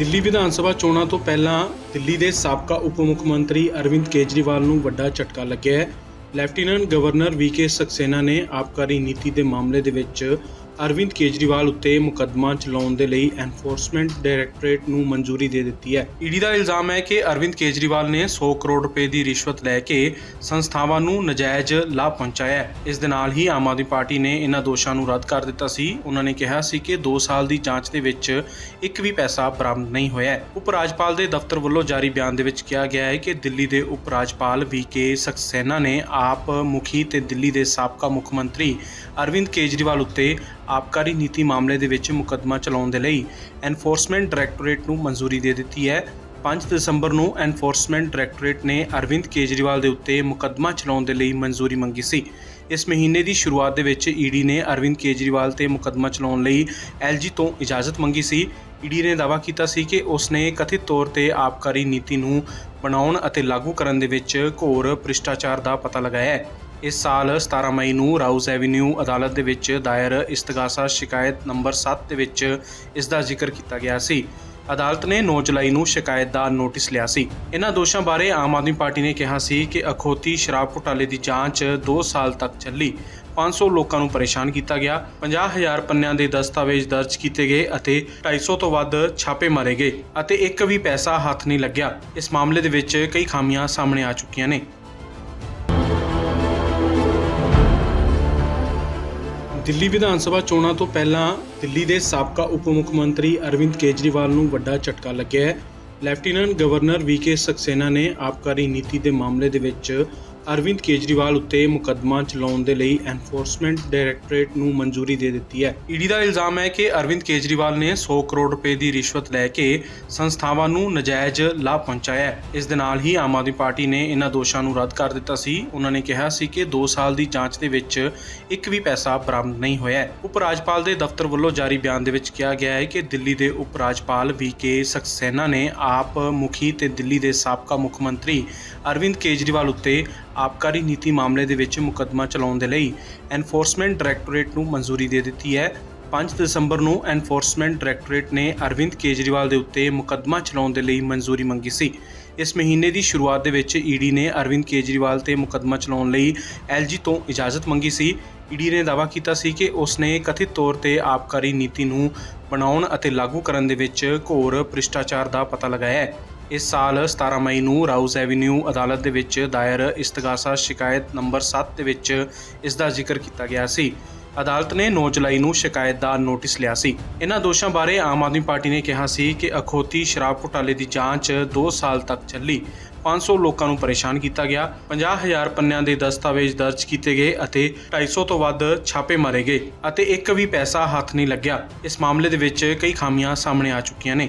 ਦਿੱਲੀ ਵਿਧਾਨ ਸਭਾ ਚੋਣਾਂ ਤੋਂ ਪਹਿਲਾਂ ਦਿੱਲੀ ਦੇ ਸਾਬਕਾ ਉਪ ਮੁੱਖ ਮੰਤਰੀ ਅਰਵਿੰਦ ਕੇਜਰੀਵਾਲ ਨੂੰ ਵੱਡਾ ਝਟਕਾ ਲੱਗਿਆ ਹੈ। ਲੈਫਟੀਨੈਂਟ ਗਵਰਨਰ ਵੀਕੇ ਸਕਸੇਨਾ ਨੇ ਆਬਕਾਰੀ ਨੀਤੀ ਦੇ ਮਾਮਲੇ ਦੇ ਵਿੱਚ ਅਰਵਿੰਦ ਕੇਜਰੀਵਾਲ ਉੱਤੇ ਮੁਕੱਦਮਾ ਚਲਾਉਣ ਦੇ ਲਈ ਐਨਫੋਰਸਮੈਂਟ ਡਾਇਰੈਕਟੋਰੇਟ ਨੂੰ ਮਨਜ਼ੂਰੀ ਦੇ ਦਿੱਤੀ ਹੈ। ਈਡੀ ਦਾ ਇਲਜ਼ਾਮ ਹੈ ਕਿ ਅਰਵਿੰਦ ਕੇਜਰੀਵਾਲ ਨੇ 100 ਕਰੋੜ ਰੁਪਏ ਦੀ ਰਿਸ਼ਵਤ ਲੈ ਕੇ ਸੰਸਥਾਵਾਂ ਨੂੰ ਨਜਾਇਜ਼ ਲਾਭ ਪਹੁੰਚਾਇਆ ਇਸ ਦੇ ਨਾਲ ਹੀ ਆਮ ਆਦਮੀ ਪਾਰਟੀ ਨੇ ਇਹਨਾਂ ਦੋਸ਼ਾਂ ਨੂੰ ਰੱਦ ਕਰ ਦਿੱਤਾ ਸੀ। ਉਹਨਾਂ ਨੇ ਕਿਹਾ ਸੀ ਕਿ 2 ਸਾਲ ਦੀ ਜਾਂਚ ਦੇ ਵਿੱਚ ਇੱਕ ਵੀ ਪੈਸਾ ਬਰਾਮਦ ਨਹੀਂ ਹੋਇਆ ਹੈ। ਉਪ ਰਾਜਪਾਲ ਦੇ ਦਫ਼ਤਰ ਵੱਲੋਂ ਜਾਰੀ ਬਿਆਨ ਦੇ ਵਿੱਚ ਕਿਹਾ ਗਿਆ ਹੈ ਕਿ ਦਿੱਲੀ ਦੇ ਉਪ ਰਾਜਪਾਲ ਵੀਕੇ ਸਕਸੈਨਾ ਨੇ ਆਪ ਮੁਖੀ ਤੇ ਦਿੱਲੀ ਦੇ ਸਾਬਕਾ ਮੁੱਖ ਮੰਤਰੀ ਅਰਵਿੰਦ ਕੇਜਰੀਵਾਲ ਉੱਤੇ ਆਬਕਾਰੀ ਨੀਤੀ ਮਾਮਲੇ ਦੇ ਵਿੱਚ ਮੁਕੱਦਮਾ ਚਲਾਉਣ ਦੇ ਲਈ ਐਨਫੋਰਸਮੈਂਟ ਡਾਇਰੈਕਟੋਰੇਟ ਨੂੰ ਮਨਜ਼ੂਰੀ ਦੇ ਦਿੱਤੀ ਹੈ। 5 ਦਸੰਬਰ ਨੂੰ ਐਨਫੋਰਸਮੈਂਟ ਡਾਇਰੈਕਟੋਰੇਟ ਨੇ ਅਰਵਿੰਦ ਕੇਜਰੀਵਾਲ ਦੇ ਉੱਤੇ ਮੁਕੱਦਮਾ ਚਲਾਉਣ ਦੇ ਲਈ ਮਨਜ਼ੂਰੀ ਮੰਗੀ ਸੀ। ਇਸ ਮਹੀਨੇ ਦੀ ਸ਼ੁਰੂਆਤ ਦੇ ਵਿੱਚ ਈਡੀ ਨੇ ਅਰਵਿੰਦ ਕੇਜਰੀਵਾਲ ਤੇ ਮੁਕੱਦਮਾ ਚਲਾਉਣ ਲਈ ਐਲਜੀ ਤੋਂ ਇਜਾਜ਼ਤ ਮੰਗੀ ਸੀ। ਈਡੀ ਨੇ ਦਾਅਵਾ ਕੀਤਾ ਸੀ ਕਿ ਉਸ ਨੇ ਕਥਿਤ ਤੌਰ ਤੇ ਆਬਕਾਰੀ ਨੀਤੀ ਨੂੰ ਬਣਾਉਣ ਅਤੇ ਲਾਗੂ ਕਰਨ ਦੇ ਵਿੱਚ ਘੋਰ ਭ੍ਰਿਸ਼ਟਾਚਾਰ ਦਾ ਪਤਾ ਲਗਾਇਆ ਹੈ। ਇਸ ਸਾਲ 17 ਮਈ ਨੂੰ ਰਾਉਜ਼ ਐਵੀਨਿਊ ਅਦਾਲਤ ਦੇ ਵਿੱਚ ਦਾਇਰ ਇਸਤਗਾਸਾ ਸ਼ਿਕਾਇਤ ਨੰਬਰ 7 ਦੇ ਵਿੱਚ ਇਸ ਦਾ ਜ਼ਿਕਰ ਕੀਤਾ ਗਿਆ ਸੀ। ਅਦਾਲਤ ਨੇ 9 ਜੁਲਾਈ ਨੂੰ ਸ਼ਿਕਾਇਤ ਦਾ ਨੋਟਿਸ ਲਿਆ ਸੀ। ਇਹਨਾਂ ਦੋਸ਼ਾਂ ਬਾਰੇ ਆਮ ਆਦਮੀ ਪਾਰਟੀ ਨੇ ਕਿਹਾ ਸੀ ਕਿ ਅਖੌਤੀ ਸ਼ਰਾਬ ਘੁਟਾਲੇ ਦੀ ਜਾਂਚ 2 ਸਾਲ ਤੱਕ ਚੱਲੀ। 500 ਲੋਕਾਂ ਨੂੰ ਪਰੇਸ਼ਾਨ ਕੀਤਾ ਗਿਆ। 50000 ਪੰਨਿਆਂ ਦੇ ਦਸਤਾਵੇਜ਼ ਦਰਜ ਕੀਤੇ ਗਏ ਅਤੇ 250 ਤੋਂ ਵੱਧ ਛਾਪੇ ਮਾਰੇ ਗਏ ਅਤੇ ਇੱਕ ਵੀ ਪੈਸਾ ਹੱਥ ਨਹੀਂ ਲੱਗਿਆ। ਇਸ ਮਾਮਲੇ ਦੇ ਵਿੱਚ ਕਈ ਖਾਮੀਆਂ ਸਾਹਮਣੇ ਆ ਚੁੱਕੀਆਂ ਨੇ। ਦਿੱਲੀ ਵਿਧਾਨ ਸਭਾ ਚੋਣਾਂ ਤੋਂ ਪਹਿਲਾਂ ਦਿੱਲੀ ਦੇ ਸਾਬਕਾ ਉਪ ਮੁੱਖ ਮੰਤਰੀ ਅਰਵਿੰਦ ਕੇਜਰੀਵਾਲ ਨੂੰ ਵੱਡਾ ਝਟਕਾ ਲੱਗਿਆ ਹੈ। ਲੈਫਟੀਨੈਂਟ ਗਵਰਨਰ ਵੀਕੇ ਸਕਸੇਨਾ ਨੇ ਆਬਕਾਰੀ ਨੀਤੀ ਦੇ ਮਾਮਲੇ ਦੇ ਵਿੱਚ ਅਰਵਿੰਦ ਕੇਜਰੀਵਾਲ ਉੱਤੇ ਮੁਕੱਦਮਾ ਚਲਾਉਣ ਦੇ ਲਈ ਐਨਫੋਰਸਮੈਂਟ ਡਾਇਰੈਕਟੋਰੇਟ ਨੂੰ ਮਨਜ਼ੂਰੀ ਦੇ ਦਿੱਤੀ ਹੈ। ਈਡੀ ਦਾ ਇਲਜ਼ਾਮ ਹੈ ਕਿ ਅਰਵਿੰਦ ਕੇਜਰੀਵਾਲ ਨੇ 100 ਕਰੋੜ ਰੁਪਏ ਦੀ ਰਿਸ਼ਵਤ ਲੈ ਕੇ ਸੰਸਥਾਵਾਂ ਨੂੰ ਨਜਾਇਜ਼ ਲਾਭ ਪਹੁੰਚਾਇਆ ਹੈ। ਇਸ ਦੇ ਨਾਲ ਹੀ ਆਮ ਆਦਮੀ ਪਾਰਟੀ ਨੇ ਇਹਨਾਂ ਦੋਸ਼ਾਂ ਨੂੰ ਰੱਦ ਕਰ ਦਿੱਤਾ ਸੀ। ਉਹਨਾਂ ਨੇ ਕਿਹਾ ਸੀ ਕਿ 2 ਸਾਲ ਦੀ ਜਾਂਚ ਦੇ ਵਿੱਚ ਇੱਕ ਵੀ ਪੈਸਾ ਬਰਾਮਦ ਨਹੀਂ ਹੋਇਆ ਉਪ ਰਾਜਪਾਲ ਦੇ ਦਫ਼ਤਰ ਵੱਲੋਂ ਜਾਰੀ ਬਿਆਨ ਦੇ ਵਿੱਚ ਕਿਹਾ ਗਿਆ ਹੈ ਕਿ ਦਿੱਲੀ ਦੇ ਉਪ ਰਾਜਪਾਲ ਵੀ ਕੇ ਸਕਸੈਨਾ ਨੇ ਆਪ ਮੁਖੀ ਤੇ ਦਿੱਲੀ ਦੇ ਸਾਬਕਾ ਮੁੱਖ ਮੰਤਰੀ ਅਰਵਿੰਦ ਕੇਜਰੀਵਾਲ ਉੱਤੇ ਆਬਕਾਰੀ ਨੀਤੀ ਮਾਮਲੇ ਦੇ ਵਿੱਚ ਮੁਕੱਦਮਾ ਚਲਾਉਣ ਦੇ ਲਈ ਐਨਫੋਰਸਮੈਂਟ ਡਾਇਰੈਕਟੋਰੇਟ ਨੂੰ ਮਨਜ਼ੂਰੀ ਦੇ ਦਿੱਤੀ ਹੈ। 5 ਦਸੰਬਰ ਨੂੰ ਐਨਫੋਰਸਮੈਂਟ ਡਾਇਰੈਕਟੋਰੇਟ ਨੇ ਅਰਵਿੰਦ ਕੇਜਰੀਵਾਲ ਦੇ ਉੱਤੇ ਮੁਕੱਦਮਾ ਚਲਾਉਣ ਦੇ ਲਈ ਮਨਜ਼ੂਰੀ ਮੰਗੀ ਸੀ। ਇਸ ਮਹੀਨੇ ਦੀ ਸ਼ੁਰੂਆਤ ਦੇ ਵਿੱਚ ਈਡੀ ਨੇ ਅਰਵਿੰਦ ਕੇਜਰੀਵਾਲ ਤੇ ਮੁਕੱਦਮਾ ਚਲਾਉਣ ਲਈ ਐਲਜੀ ਤੋਂ ਇਜਾਜ਼ਤ ਮੰਗੀ ਸੀ। ਈਡੀ ਨੇ ਦਾਅਵਾ ਕੀਤਾ ਸੀ ਕਿ ਉਸ ਨੇ ਕਥਿਤ ਤੌਰ ਤੇ ਆਬਕਾਰੀ ਨੀਤੀ ਨੂੰ ਬਣਾਉਣ ਅਤੇ ਲਾਗੂ ਕਰਨ ਦੇ ਵਿੱਚ ਘੋਰ ਭ੍ਰਿਸ਼ਟਾਚਾਰ ਦਾ ਪਤਾ ਲਗਾਇਆ ਹੈ। ਇਸ ਸਾਲ 17 ਮਈ ਨੂੰ ਰਾਉਜ਼ ਐਵੀਨਿਊ ਅਦਾਲਤ ਦੇ ਵਿੱਚ ਦਾਇਰ ਇਸਤਗਾਸਾ ਸ਼ਿਕਾਇਤ ਨੰਬਰ 7 ਦੇ ਵਿੱਚ ਇਸ ਦਾ ਜ਼ਿਕਰ ਕੀਤਾ ਗਿਆ ਸੀ। ਅਦਾਲਤ ਨੇ 9 ਜੁਲਾਈ ਨੂੰ ਸ਼ਿਕਾਇਤ ਦਾ ਨੋਟਿਸ ਲਿਆ ਸੀ। ਇਹਨਾਂ ਦੋਸ਼ਾਂ ਬਾਰੇ ਆਮ ਆਦਮੀ ਪਾਰਟੀ ਨੇ ਕਿਹਾ ਸੀ ਕਿ ਅਖੌਤੀ ਸ਼ਰਾਬ ਘੁਟਾਲੇ ਦੀ ਜਾਂਚ 2 ਸਾਲ ਤੱਕ ਚੱਲੀ। 500 ਲੋਕਾਂ ਨੂੰ ਪਰੇਸ਼ਾਨ ਕੀਤਾ ਗਿਆ। 50000 ਪੰਨਿਆਂ ਦੇ ਦਸਤਾਵੇਜ਼ ਦਰਜ ਕੀਤੇ ਗਏ ਅਤੇ 250 ਤੋਂ ਵੱਧ ਛਾਪੇ ਮਾਰੇ ਗਏ ਅਤੇ ਇੱਕ ਵੀ ਪੈਸਾ ਹੱਥ ਨਹੀਂ ਲੱਗਿਆ। ਇਸ ਮਾਮਲੇ ਦੇ ਵਿੱਚ ਕਈ ਖਾਮੀਆਂ ਸਾਹਮਣੇ ਆ ਚੁੱਕੀਆਂ ਨੇ।